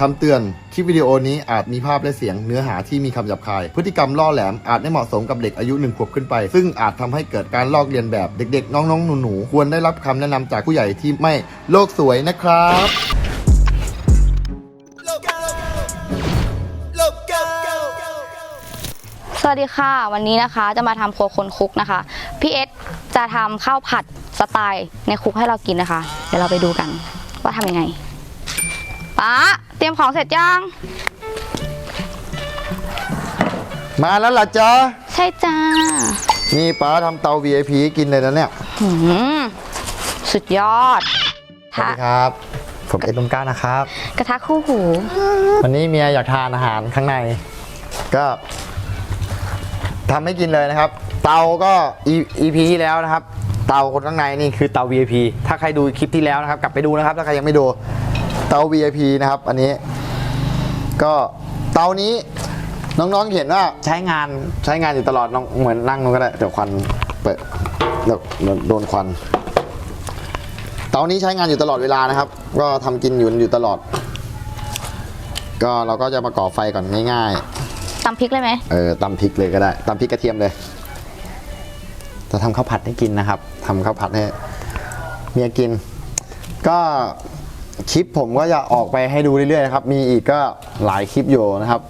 คำเตือน คลิปวิดีโอนี้อาจมีภาพและเสียงเนื้อหาที่มีคำหยาบคาย พฤติกรรมล่อแหลมอาจไม่เหมาะสมกับเด็กอายุหนึ่งขวบขึ้นไป ซึ่งอาจทำให้เกิดการลอกเลียนแบบเด็กๆ น้องๆ หนูๆ ควรได้รับคำแนะนำจากผู้ใหญ่ที่ไม่โลกสวยนะครับ สวัสดีค่ะวันนี้นะคะจะมาทำครัวคนคุกนะคะพี่เอสจะทำข้าวผัดสไตล์ในคุกให้เรากินนะคะ เดี๋ยวเราไปดูกันว่าทำยังไง ป๊าเตรียมของเสร็จยัง มาแล้วล่ะจ๊ะ ใช่จ้านี่ป้าทำเตา VIP กินเลยนะเนี่ย หืมสุดยอดสวัสดีครับ ผมเอ็ดลุงก้านะครับ กระทะคู่หู วันนี้เมียอยากทานอาหารข้างใน ก็ทำให้กินเลยนะครับ เตาก็ E- EP ที่แล้วนะครับ เตาคนข้างในนี่คือเตา VIP ถ้าใครดูคลิปที่แล้วนะครับ กลับไปดูนะครับ ถ้าใครยังไม่ดู เตา VIP นะครับ อันนี้ ก็เตานี้น้องๆเห็นว่าใช้งานใช้งานอยู่ตลอดน้องเหมือนนั่งนู้นก็ได้เดี๋ยวควันเปิดเดี๋ยวโดนควัน เตานี้ใช้งานอยู่ตลอดเวลานะครับ ก็ทำกินอยู่อยู่ตลอด ก็เราก็จะมาก่อไฟก่อนง่ายตำพริกเลยไหมๆเออตำพริกเลยก็ได้ตำพริกกระเทียมเลยจะทำข้าวผัดให้กินนะครับทำข้าวผัดให้เมียกิน ก็ คลิปผมก็จะออกไปให้ดูเรื่อยๆนะครับ มีอีกก็หลายคลิปอยู่นะครับ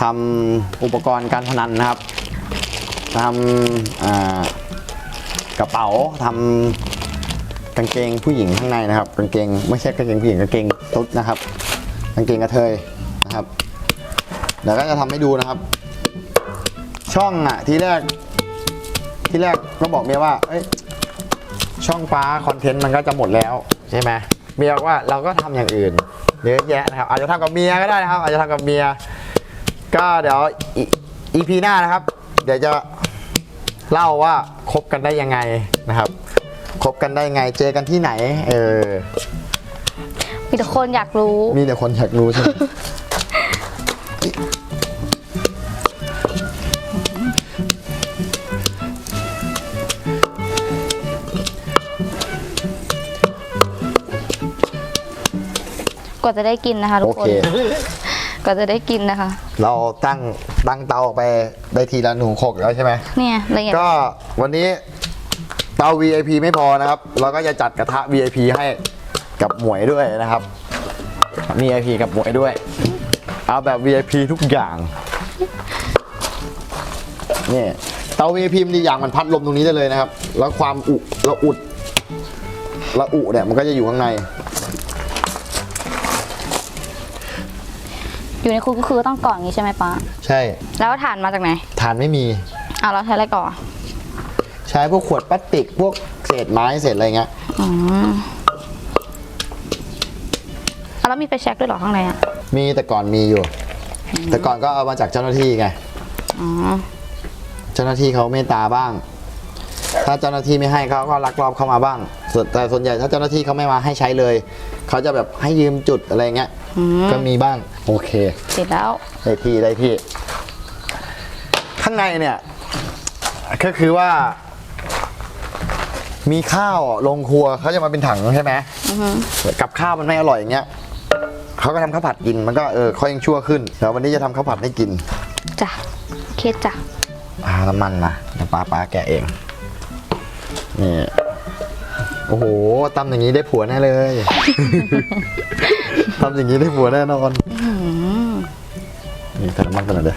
ทำอุปกรณ์การพนันนะครับทำกระเป๋าทำกางเกงผู้หญิงข้างในนะครับกางเกงไม่ใช่กางเกงผู้หญิงกางเกงตุ๊ดนะครับกางเกงกระเทยนะครับเดี๋ยวก็จะทำให้ดูนะครับ ช่องอะที่แรกที่แรกก็บอกเมียว่าเอ้ยช่องป้าคอนเทนต์มันก็จะหมดแล้วใช่ไหม เมียบอกว่าเราก็ทำอย่างอื่นเยอะแยะนะครับ อาจจะทำกับเมียก็ได้นะครับ อาจจะทำกับเมีย ก็เดี๋ยวอีพีหน้านะครับ เดี๋ยวจะเล่าว่าคบกันได้ยังไงนะครับคบกันได้ยังไงเจอกันที่ไหน เออมีแต่คนอยากรู้ มีแต่คนอยากรู้ใช่ไหม กว่าจะได้กินนะคะทุโอกคนเค กว่าจะได้กินนะคะ เราตั้งตั้งเตาออกไปได้ทีละหนูหกแล้วใช่ไหม เนี่ยละเอียดก็วันนี้เตา VIP ไม่พอนะครับ เราก็จะจัดกระทะ VIP ให้กับหมวยด้วยนะครับมี VIP กับหมวยด้วย เอาแบบ VIP ทุกอย่างนี่เตา VIP มันดีอย่างมันพัดลมตรงนี้ได้เลยนะครับ แล้วความอุละอุดละอุเนี่ยมันก็จะอยู่ข้างใน อยู่ในคุกก็คือต้องก่อนอย่างนี้ใช่ไหมป๊าใช่แล้วถ่านมาจากไหนฐานไม่มีเอาแล้วใช้อะไรก่อนใช้พวกขวดพลาสติกพวกเศษไม้เศษอะไรเงี้ยอ๋อเอาแล้วมีไฟแช็กด้วยเหรอข้างในอะมีแต่ก่อนมีอยู่ แต่ก่อนก็เอามาจากเจ้าหน้าที่ไงอ๋อ เจ้าหน้าที่เขาเมตตาบ้าง ถ้าเจ้าหน้าที่ไม่ให้เขาก็ลักลอบเข้ามาบ้างส่วนแต่ส่วนใหญ่ถ้าเจ้าหน้าที่เขาไม่มาให้ใช้เลย เขาจะแบบให้ยืมจุดอะไรเงี้ยอืมก็มีบ้างโอเค เสร็จแล้วได้ที่ได้ที่ ข้างในเนี่ย ก็คือว่า มีข้าวลงครัวเขาจะมาเป็นถังใช่ไหมอือฮึกับข้าวมันไม่อร่อยอย่างเงี้ยเขาก็ทำข้าวผัดกินมันก็เออค่อยยังชั่วขึ้นเดี๋ยววันนี้จะทำข้าวผัดให้กินจ้ะโอเคจ้ะอ่าน้ำมันนะเดี๋ยวป้าป้าแกะเอง นี่โอ้โหตำอย่างนี้ได้ผัวแน่เลยทำอย่างนี้ได้ผัวแน่นอนนี่ใส่น้ำมันกันหน่อยเด้อ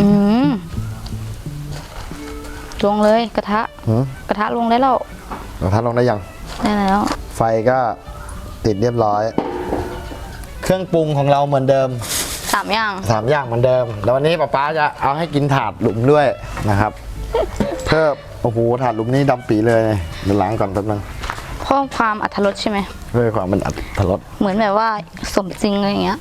อืมลงเลยกระทะ หืมกระทะลงได้แล้วกระทะลงได้ยัง ได้แล้ว ไฟก็ติดเรียบร้อย เครื่องปรุงของเราเหมือนเดิมสามอย่าง สามอย่างเหมือนเดิม แล้ววันนี้ป๊าป๊าจะเอาให้กินถาดหลุมด้วยนะครับ เพิ่มโอ้โหถาดหลุมนี้ดำปีเลยเดี๋ยวล้างก่อนแป๊บนึงเพิ่มความอัตรสใช่ไหม เพื่อความมันอัตรสเหมือนแบบว่าสมจริงอะไรอย่างเงี้ย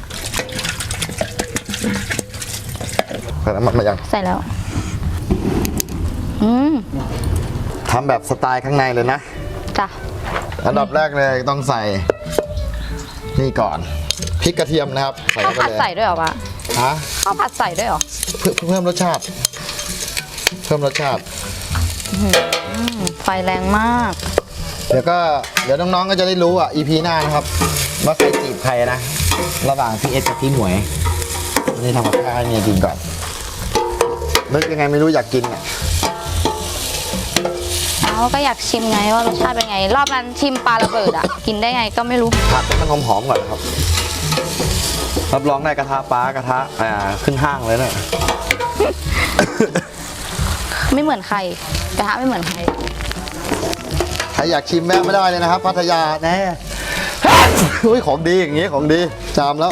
ใส่น้ำมันมายังใส่แล้ว อืมทำแบบสไตล์ข้างในเลยนะ จ้ะ อันดับแรกเลยต้องใส่นี่ก่อน พริกกระเทียมนะครับ ใส่ข้าวเข้าไปผัดเลยใส่ด้วยเหรอปะฮะข้าวผัดใส่ด้วยเหรอเพื่อเพิ่มรสชาติ เพิ่มรสชาติ ไฟแรงมาก เดี๋ยวก็เดี๋ยวน้องๆ ก็จะได้รู้อะ EP หน้านะครับ ว่าใครจีบใครนะ ระหว่างพี่เอสกับพี่หมวยนี่ทำกับข้าวให้เมียกินก่อนนึกยังไงไม่รู้อยากกินอะเอาก็อยากชิมไงว่ารสชาติเป็นไง รอบนั้นชิมปลาระเบิดอะ กินได้ไงก็ไม่รู้ผัดให้มันหอมๆก่อนนะครับ รับรองได้กระทะปลากระทะอ่าขึ้นห้างเลยเนะ ไม่เหมือนใครกระทะไม่เหมือนใครใครอยากชิมแม่ไม่ได้เลยนะครับ พัทยาแน่อุ้ยของดีอย่างงี้ของดีจามแล้ว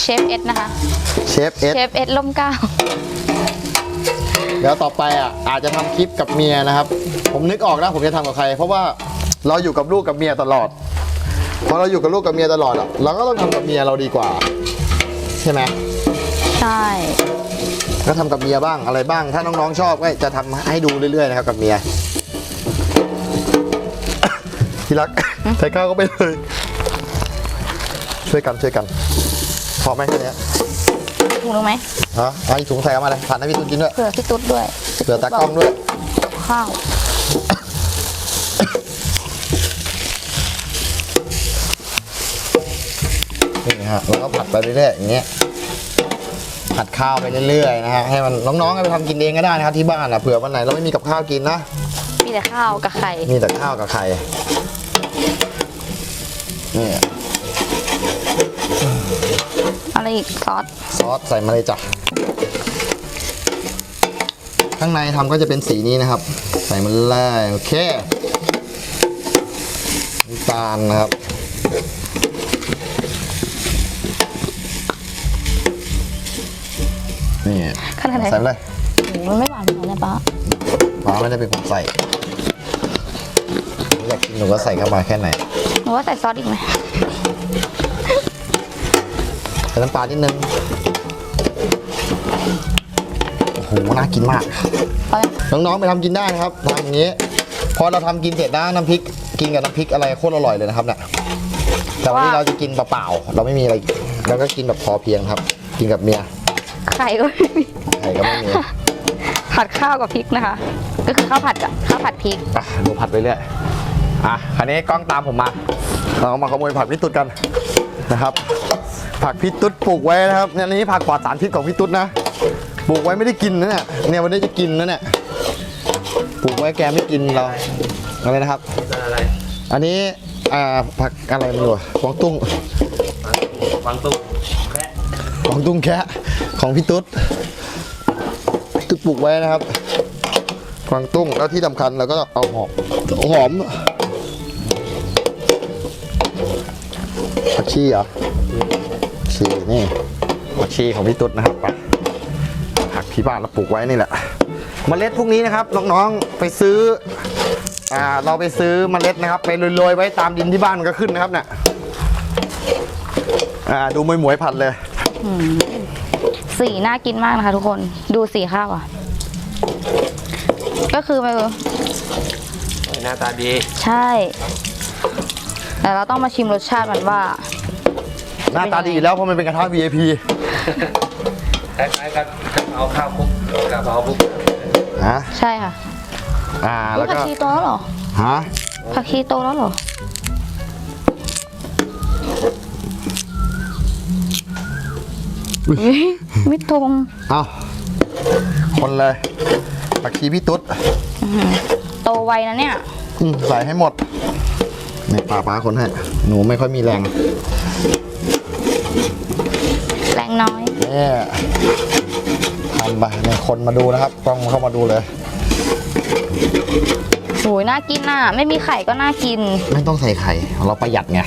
เชฟเอสนะคะเชฟเอสเชฟเอสล่มเกล้าเดี๋ยวต่อไปอะอาจจะทำคลิปกับเมียนะครับ ผมนึกออกนะผมจะทำกับใคร เพราะว่าเราอยู่กับลูกกับเมียตลอด พอเราอยู่กับลูกกับเมียตลอดอะเราก็ต้องทำกับเมียเราดีกว่า ใช่ไหมใช่ ก็ทำกับเมียบ้างอะไรบ้าง ถ้าน้องๆชอบก็จะทำให้ดูเรื่อยๆนะครับกับเมีย ที่รักใส่ข้าวก็ไปเลย ช่วยกันช่วยกันพอไหมแค่เนี้ยถูกรู้ไหมฮะเอาอีกถุงใส่เข้ามาเลยผ่านให้พี่ตุ้นกินด้วยเผื่อพี่ตุ๊ดด้วยเผื่อตากล้องด้วยข้าว นี่ฮะเราก็ผัดไปเรื่อยๆอย่างเงี้ยผัดข้าวไปเรื่อยๆนะฮะให้มันน้องๆก็ไปทำกินเองก็ได้นะครับที่บ้านอะเผื่อวันไหนเราไม่มีกับข้าวกินนะมีแต่ข้าวกับไข่มีแต่ข้าวกับไข่นี่อะไรอีกซอสซอสใส่มาเลยจ้ะข้างในทำก็จะเป็นสีนี้นะครับ ใส่มาเลยโอเคน้ำตาลนะครับ นี่ขนาดไหน ใส่ไปเลยโอ้โหมันไม่หวานเหมือนกันนะป้าป้าไม่ได้เป็นคนใส่อยากกินหนูก็ใส่เข้ามาแค่ไหนหนูว่าใส่ซอสอีกไหมใส่น้ำปลานิดนึงโอ้โหน่ากินมาก เอาไหมน้องๆไปทำกินได้นะครับทำอย่างนี้ พอเราทำกินเสร็จนะน้ำพริกกินกับน้ำพริกอะไรโคตรอร่อยเลยนะครับเนี่ยแต่วันนี้เราจะกินเปล่าๆเราไม่มีอะไรเราก็กินแบบพอเพียงครับ กินกับเมียไข่ก็ไม่มีใครก็ไม่มี ผัดข้าวกับพริกนะคะ ก็คือข้าวผัดกับข้าวผัดพริกอะดูผัดไปเรื่อยอะคราวนี้กล้องตามผมมา เรามาขโมยผักพี่ตุ๊ดกันนะครับ ผักพี่ตุ๊ดปลูกไว้นะครับเนี่ยอันนี้ผักปลอดสารพิษของพี่ตุ๊ดนะปลูกไว้ไม่ได้กินนะเนี่ยเนี่ยวันนี้จะกินนะเนี่ยปลูกไว้แกไม่กินเราอะไรนะครับอะไรอันนี้อ่าผักอะไรไม่รู้อะกวางตุ้งฟังตุ้งแค่กวางตุ้งแคะ ของพี่ตุ๊ดตุ๊ดปลูกไว้นะครับกวางตุ้งแล้วที่สำคัญเราก็เอาหอมหอมผักชีเหรอผักชีนี่ผักชีของพี่ตุ๊ดนะครับไปผักที่บ้านเราปลูกไว้นี่แหละเมล็ดพวกนี้นะครับน้องๆไปซื้ออ่าเราไปซื้อเมล็ดนะครับไปโรยๆไว้ตามดินที่บ้านมันก็ขึ้นนะครับเนี่ยอ่าดูมวยหมวยๆผัดเลย สีน่ากินมากนะคะ ทุกคนดูสีข้าวอะ ก็คือมันหน้าตาดี ใช่ แต่เราต้องมาชิมรสชาติมันว่า หน้าตาดีอยู่แล้วเพราะมันเป็นกระทะ VIP คล้ายๆกับกะเพราข้าวคลุกกะเพราคลุกฮะใช่ค่ะ อ่าแล้วผักก็ชีโตแล้วเหรอฮะผักชีโตแล้วเหรอ ไม่ตรงเอาคนเลยผักชีพี่ตุ๊ดโตไวนะเนี่ยอืมใส่ให้หมดนี่ป้าป้าคนให้ หนูไม่ค่อยมีแรง แรงน้อยนี่ทำไปเนี่ยคนมาดูนะครับกล้องเข้ามาดูเลยโอ้ยน่ากินน่ะ ไม่มีไข่ก็น่ากิน ไม่ต้องใส่ไข่ เราประหยัดไง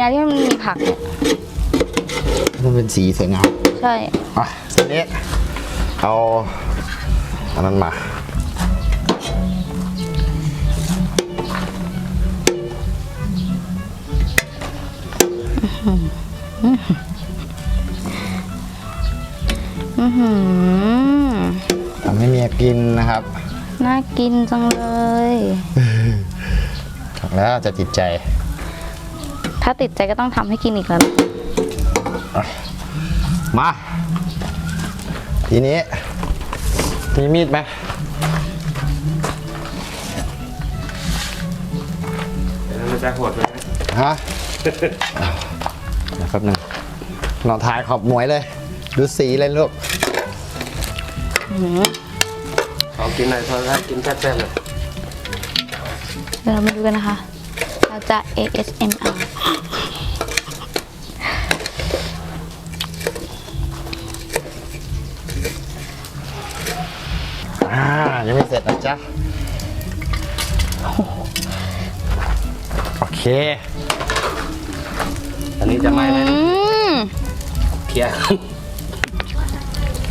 นะที่มันมีผักเนี่ยมันเป็นสีสวยงามใช่อะทีนี้เอาอันนั้นมาอือหือทำให้เมียกินนะครับ น่ากินจังเลย แล้วจะจิตใจ ถ้าติดใจก็ต้องทำให้กินอีกแล้ว มา ทีนี้ มีมีดไหมเดี๋ยวมันจะโหดไหมฮะเดี๋ยวแป๊บหนึงเราถ่ายขอบหมวยเลย ดูสีเลยลูก ขอกินหน่อยพอแล้วกินแซ่บๆเลย เดี๋ยวเรามาดูกันนะคะ เราจะ ASMR ยังไม่เสร็จนะจ๊ะ โอเค อันนี้จะไหม้ไหมอืมเคลียร์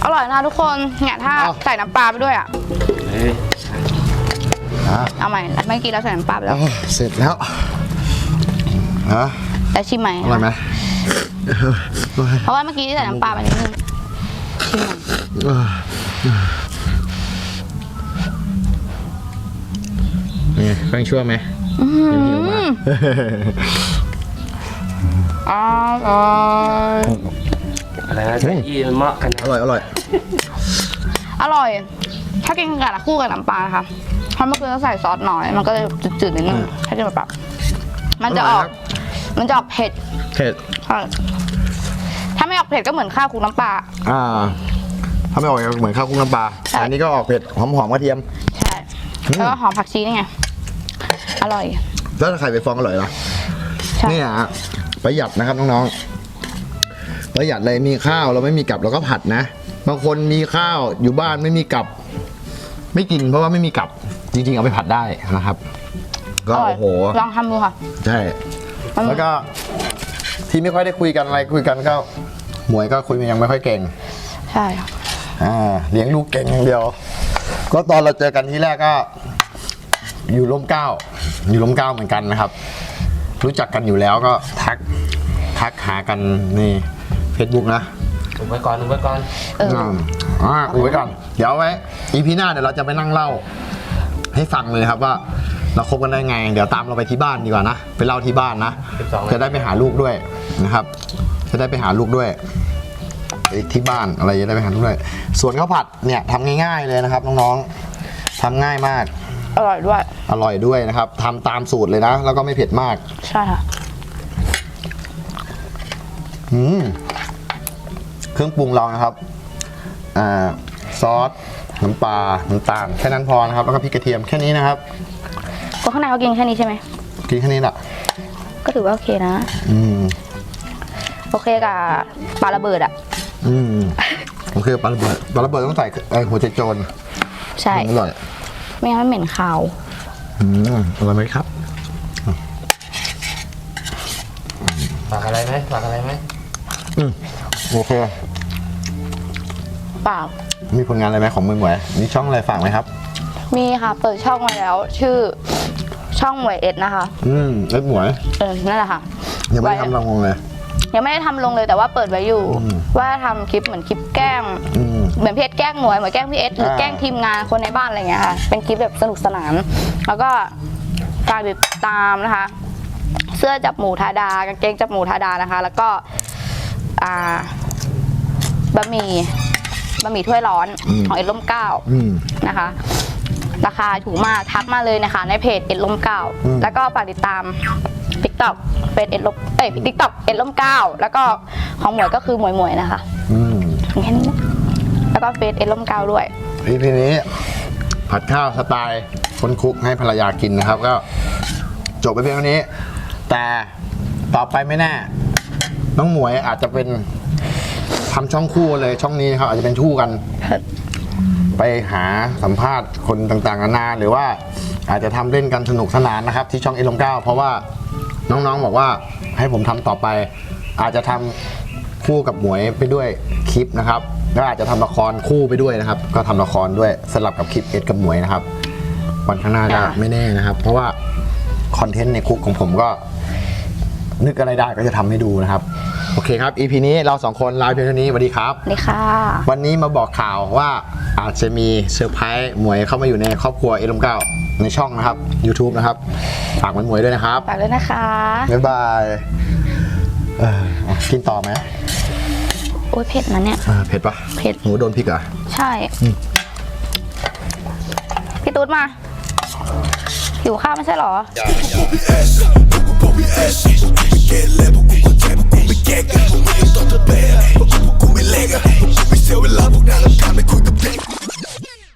อร่อยนะทุกคนเนี่ยถ้าเอา ใส่น้ำปลาไปด้วยอะเฮ้ยอ่าเอาใหม่เมื่อกี้เราใส่น้ำปลาไปแล้วเอาเสร็จแล้วฮะแต่ชิมใหม่อร่อยไหมเพราะว่าเมื่อกี้ที่ใส่น้ำปลาไปนิดนึง น่อยนี่แป้งชั่วไหมอืมอร่อยอะไรนะจะยี่มันเหมาะกันอนะร่อยอร่อยอร่อย ถ้ากินกับคู่กับน้ำปลานะคะเพราะเมื่อคืนเราใส่ซอสน้อย มันก็เลยจืดๆนิดนึงอืมให้กินแบบมันจะออกอร่อยครับมันจะออกเผ็ดเผ็ดใช่ถ้าไม่ออกเผ็ดก็เหมือนข้าวคลุกน้ำปลาอ่า ถ้าไม่ออกเหมือนข้าวคลุกน้ำปลาใช่อันนี้ก็ออกเผ็ดหอมหอมกระเทียมใช่แล้วก็หอมผักชีนี่ไง อร่อย แล้วถ้าไข่ไปฟองอร่อยเหรอใช่เนี่ยฮะประหยัดนะครับน้องๆประหยัดเลยมีข้าวเราไม่มีกับเราก็ผัดนะบางคนมีข้าวอยู่บ้านไม่มีกับ ไม่กินเพราะว่าไม่มีกับจริง ๆ เอาไปผัดได้นะครับ ก็อร่อยโอ้โหลองทำดูค่ะ ใช่มันแล้วก็ที่ไม่ค่อยได้คุยกันอะไรคุยกันก็หมวยก็คุยยังไม่ค่อยเก่ง ใช่ค่ะ อ่าเลี้ยงลูกเก่งอย่างเดียว ก็ตอนเราเจอกันที่แรกก็ อยู่ร่มเกล้า อยู่ร่มเกล้าเหมือนกันนะครับ รู้จักกันอยู่แล้วก็ทักทักหากันใน Facebook นะอุบไว้ก่อนอุบไว้ก่อนเออมอ่าอุบไว้ก่อน เดี๋ยวเอาไว้อีพีหน้าเดี๋ยวเราจะไปนั่งเล่า ให้ฟังเลยครับว่า เราคบกันได้ไง เดี๋ยวตามเราไปที่บ้านดีกว่านะไปเล่าที่บ้านนะ12 จะได้ไปหาลูกด้วยนะครับ จะได้ไปหาลูกด้วยไปที่บ้านอะไรจะได้ไปหาลูกด้วย ส่วนข้าวผัดเนี่ยทำง่าย ๆเลยนะครับน้องๆทำง่ายมาก อร่อยด้วย อร่อยด้วยนะครับทำตามสูตรเลยนะ แล้วก็ไม่เผ็ดมาก ใช่ค่ะ อืมเครื่องปรุงเรานะครับ อ่า ซอส น้ำปลา น้ำตาล แค่นั้นพอนะครับ แล้วก็พริกกระเทียมแค่นี้นะครับ ก็ข้างในเขากินแค่นี้ใช่ไหม กินแค่นี้แหละก็ถือว่าโอเคนะ อืม โอเคกับปลาระเบิดอะ อืม โอเคปลาระเบิดปลาระเบิดต้องใส่เอ่อหัวใจโจรใช่ อร่อย ไม่งั้นมันเหม็นคาวอืมอร่อยไหมครับ ฝากอะไรไหมฝากอะไรไหมอืมโอเค เปล่ามีผลงานอะไรไหมของมือหมวยมีช่องอะไรฝากไหมครับ มีค่ะ เปิดช่องมาแล้ว ชื่อช่องหมวยเอ็ดนะคะ อืมเล็กหมวยเออ นั่นแหละค่ะ ยังไม่ได้ไว้ทำรางวงเลย ยังไม่ได้ทำลงเลยแต่ว่าเปิดไว้อยู่อืมว่าทำคลิปเหมือนคลิปแกล้ง อืม เหมือนพี่เอสแกล้งหมวยเหมือนแกล้งพี่เอสหรืออ่าแกล้งทีมงานคนในบ้านอะไรอย่างเงี้ยค่ะ เป็นคลิปแบบสนุกสนาน แล้วก็ฝากติดตามนะคะ เสื้อจับหมูทาดากางเกงจับหมูทาดานะคะ แล้วก็อ่าบะหมี่บะหมี่ถ้วยร้อนของเอ็ดล่มเกล้าอืมนะคะ ราคาถูกมากทักมาเลยนะคะ ในเพจเอ็ดลมเก้าอืมแล้วก็ฝากติดตาม t ิ k t o k เป็นเอ็ดลมเอ้ยทิกตอกเอ็ดลมเก้าแล้วก็ของหมวยก็คือหมวยหมวยนะคะอืมมีแค่นี้นะ แล้วก็เฟซเอ็ดลมเก้าด้วยอีพีนี้ ผัดข้าวสไตล์คนคุกให้ภรรยากินนะครับ ก็จบไปเพียงเท่านี้ แต่ต่อไปไม่แน่ น้องหมวยอาจจะเป็นทำช่องคู่เลยช่องนี้นะครับอาจจะเป็นคู่กัน ไปหาสัมภาษณ์คนต่างๆนานาหรือว่าอาจจะทำเล่นกันสนุกสนานนะครับ ที่ช่องเอลมเก้าเพราะว่าน้องๆบอกว่าให้ผมทำต่อไป อาจจะทำ คู่กับหมวยไปด้วยคลิปนะครับแล้วอาจจะทำละครคู่ไปด้วยนะครับ ก็ทำละครด้วยสลับกับคลิปเอ็ดกับหมวยนะครับวันข้างหน้าก็ค่ะไม่แน่นะครับ เพราะว่าคอนเทนต์ในคุกของผมก็ นึกอะไรได้ก็จะทำให้ดูนะครับ โอเคครับ EP นี้เราสองคนลาไปเพียงเท่านี้สวัสดีครับนี่ค่ะ วันนี้มาบอกข่าวว่าอาจจะมีเซอร์ไพรส์หมวยเข้ามาอยู่ในครอบครัวเอลมเก้าในช่องนะครับ YouTube นะครับ ฝากมันหมวยด้วยนะครับ ฝากด้วยนะคะ บ๊ายบาย เออเอากินต่อไหมโอ้ยเผ็ดนะเนี่ยเผ็ดปะเผ็ด หนูโดนพริกเหรอ ใช่พี่ตูดมา หิวข้าวไม่ใช่หรอ